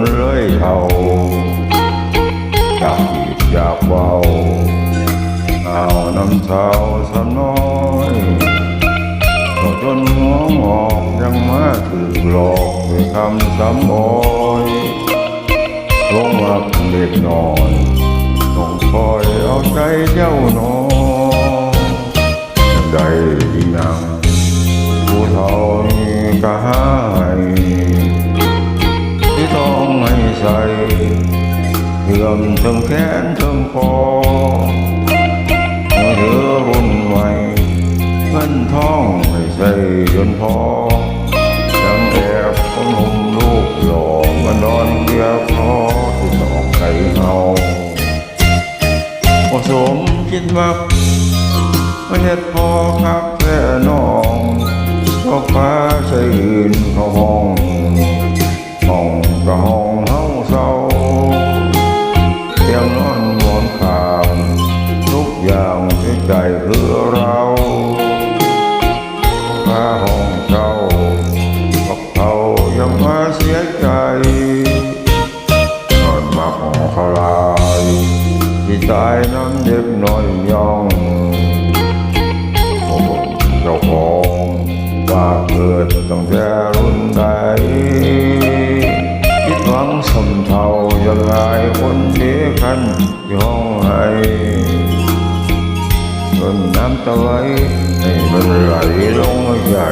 นเลยเท่าอยากขีดอยากเบาเอาน้ำเท้าสน้อยก็จนหัวงอกยังมาถึอหลอกด้วยคำซ้ำบอยลงมาเด็กน่อยต้องคอยเอาใจเจ้าน้อย เสื่อมทั้งแขนทั้งคอเมื่อเธอรุ่นใหม่เงินทองให้ใส่จนพอยังแอบคนหนุ่มลูกหล่อมานอนเกียร์คอที่ดอกไก่เฮาผสมคิดมักไม่เห็ดพอครับแค่น้องก็ฟ้าใส่อื่นเขาห้อง งนอนมอนขามทุกอย่างที่ใจคือเราค่าห้องเช่ากับเขายังมาเสียใจนอนมาขอเขลายที่ตายน้ำเด็กน้อยยอง น้ำตะไลให้มันไหลลงใหญ่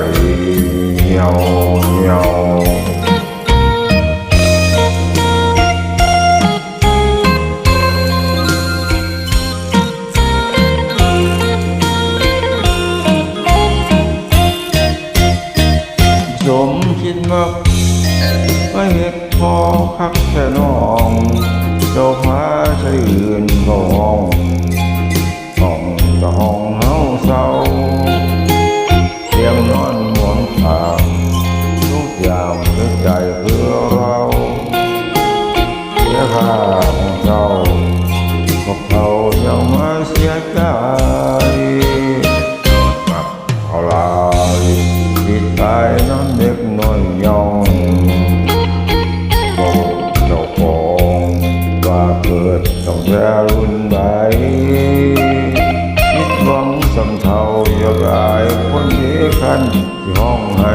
เหี่ยวเหี่ยว อย่างคือใจคือเราเสียค่าของเจ้าก็เขายังมาเสียใจมักเขาลายจิตใจนั้นเด็กน้อยยองเจ้าของว่าเกิดต้องแต่รุ่นใดคิดหวังสำเทาอยากอายคนนี้คันที่ห้องให้